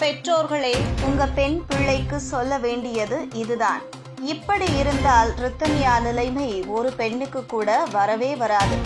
பெற்றோர்களே உங்க பெண் பிள்ளைக்கு சொல்ல வேண்டியது இதுதான். இப்படி இருந்தால் ரித்தன்யா நிலைமை ஒரு பெண்ணுக்கு கூட வரவே வராது.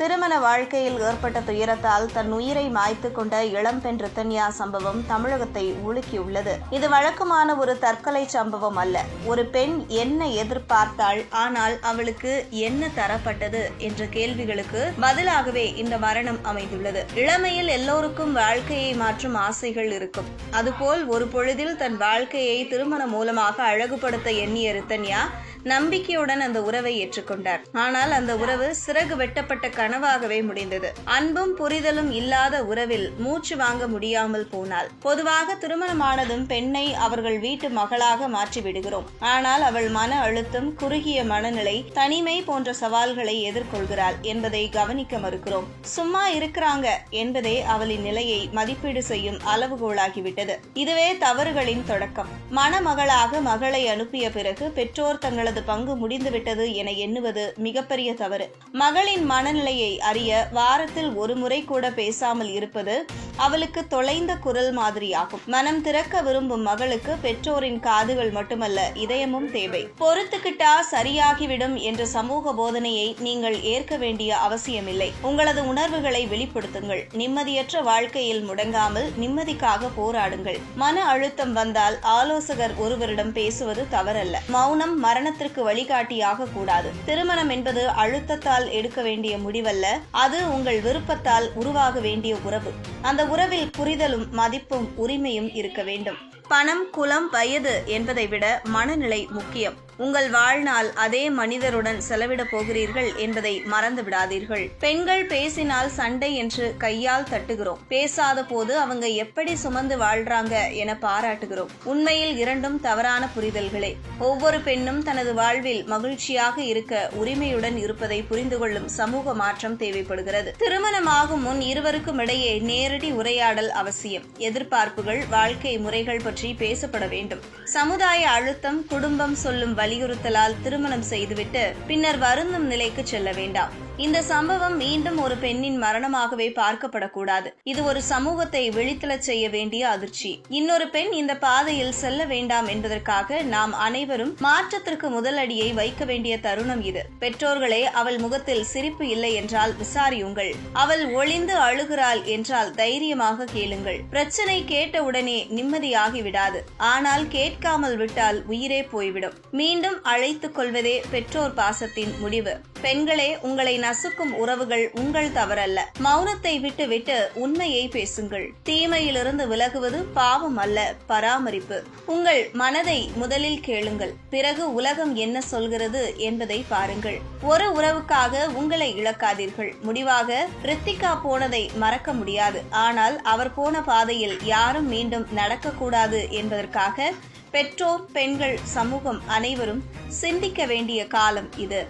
திருமண வாழ்க்கையில் ஏற்பட்ட துயரத்தால் தன் உயிரை மாய்த்து கொண்ட இளம்பெண் ரித்தன்யா சம்பவம் தமிழகத்தை உலுக்கியுள்ளது. இது வழக்கமான ஒரு தற்கொலை சம்பவம் அல்ல. ஒரு பெண் என்ன எதிர்பார்த்தாள் ஆனால் அவளுக்கு என்ன தரப்பட்டது என்ற கேள்விகளுக்கு பதிலாகவே இந்த மரணம் அமைந்துள்ளது. இளமையில் எல்லோருக்கும் வாழ்க்கையை மாற்றும் ஆசைகள் இருக்கும். அதுபோல் ஒரு பொழுதில் தன் வாழ்க்கையை திருமணம் மூலமாக அழகுபடுத்த எண்ணிய ரித்தன்யா நம்பிக்கையுடன் அந்த உறவை ஏற்றுக்கொண்டார். ஆனால் அந்த உறவு சிறகு வெட்டப்பட்ட கனவாகவே முடிந்தது. அன்பும் புரிதலும் இல்லாத உறவில் மூச்சு வாங்க முடியாமல் போனாள். பொதுவாக திருமணமானதும் பெண்ணை அவர்கள் வீட்டு மகளாக மாற்றி விடுகிறோம். ஆனால் அவள் மன அழுத்தம் குறுகிய மனநிலை தனிமை போன்ற சவால்களை எதிர்கொள்கிறாள் என்பதை கவனிக்க மறுக்கிறோம். சும்மா இருக்கிறாங்க என்பதே அவளின் நிலையை மதிப்பீடு செய்யும் அளவுகோலாகிவிட்டது. இதுவே தவறுகளின் தொடக்கம். மணமகளாக மகளை அனுப்பிய பிறகு பெற்றோர் தங்களது பங்கு முடிந்துவிட்டது என எண்ணுவது மிகப்பெரிய தவறு. மகளின் மனநிலையை அறிய வாரத்தில் ஒரு முறை கூட பேசாமல் இருப்பது அவளுக்கு தொலைந்த குரல் மாதிரியாகும். மனம் திறக்க விரும்பும் மகளுக்கு பெற்றோரின் காதுகள் மட்டுமல்ல இதயமும் தேவை. பொறுத்துக்கிட்டா சரியாகிவிடும் என்ற சமூக போதனையை நீங்கள் ஏற்க வேண்டிய அவசியமில்லை. உங்களது உணர்வுகளை வெளிப்படுத்துங்கள். நிம்மதியற்ற வாழ்க்கையில் முடங்காமல் நிம்மதிக்காக போராடுங்கள். மன அழுத்தம் வந்தால் ஆலோசகர் ஒருவரிடம் பேசுவது தவறல்ல. மௌனம் மரணத்திற்கு வழிகாட்டியாக கூடாது. திருமணம் என்பது அழுத்தத்தால் எடுக்க வேண்டிய முடிவல்ல. அது உங்கள் விருப்பத்தால் உருவாக வேண்டிய உறவு. அந்த உறவில் புரிதலும் மதிப்பும் உரிமையும் இருக்க வேண்டும். பணம் குலம் வயது என்பதை விட மனநிலை முக்கியம். உங்கள் வாழ்நாள் அதே மனிதருடன் செலவிடப் போகிறீர்கள் என்பதை மறந்து விடாதீர்கள் பெண்கள் பேசினால் சண்டை என்று கையால் தட்டுகிறோம். பேசாத போது அவங்க எப்படி சுமந்து வாழ்றாங்க என பாராட்டுகிறோம். உண்மையில் இரண்டும் தவறான புரிதல்களே. ஒவ்வொரு பெண்ணும் தனது வாழ்வில் மகிழ்ச்சியாக இருக்க உரிமையுடன் இருப்பதை புரிந்து கொள்ளும் சமூக மாற்றம் தேவைப்படுகிறது. திருமணமாகும் முன் இருவருக்கும் இடையே நேரடி உரையாடல் அவசியம். எதிர்பார்ப்புகள் வாழ்க்கை முறைகள் பற்றி பேசப்பட வேண்டும். சமுதாய அழுத்தம் குடும்பம் சொல்லும் வலியுறுத்தலால் திருமணம் செய்துவிட்டு பின்னர் வருந்தும் நிலைக்கு செல்ல வேண்டாம். இந்த சம்பவம் மீண்டும் ஒரு பெண்ணின் மரணமாகவே பார்க்கப்படக்கூடாது. இது ஒரு சமூகத்தை விழித்தெழச் செய்ய வேண்டிய அதிர்ச்சி. இன்னொரு பெண் இந்த பாதையில் செல்ல வேண்டாம் என்பதற்காக நாம் அனைவரும் மாற்றத்திற்கு முதல் அடியை வைக்க வேண்டிய தருணம் இது. பெற்றோர்களே அவள் முகத்தில் சிரிப்பு இல்லை என்றால் விசாரியுங்கள். அவள் ஒளிந்து அழுகிறாள் என்றால் தைரியமாக கேளுங்கள். பிரச்சனை கேட்டவுடனே நிம்மதியாகி விடாது. ஆனால் கேட்காமல் விட்டால் உயிரே போய்விடும். மீண்டும் அழைத்துக் கொள்வதே பெற்றோர் பாசத்தின் முடிவு. பெண்களே உங்களை நசுக்கும் உறவுகள் உங்கள் தவறல்ல. மௌனத்தை விட்டு விட்டு உண்மையை பேசுங்கள். தீமையிலிருந்து விலகுவது பாவம் அல்ல பராமரிப்பு. உங்கள் மனதை முதலில் கேளுங்கள். பிறகு உலகம் என்ன சொல்கிறது என்பதை பாருங்கள். ஒரு உறவுக்காக உங்களை இழக்காதீர்கள். முடிவாக ரித்திகா போனதை மறக்க முடியாது. ஆனால் அவர் போன பாதையில் யாரும் மீண்டும் நடக்கக்கூடாது என்பதற்காக பெற்றோர் பெண்கள் சமூகம் அனைவரும் சிந்திக்க வேண்டிய காலம் இது.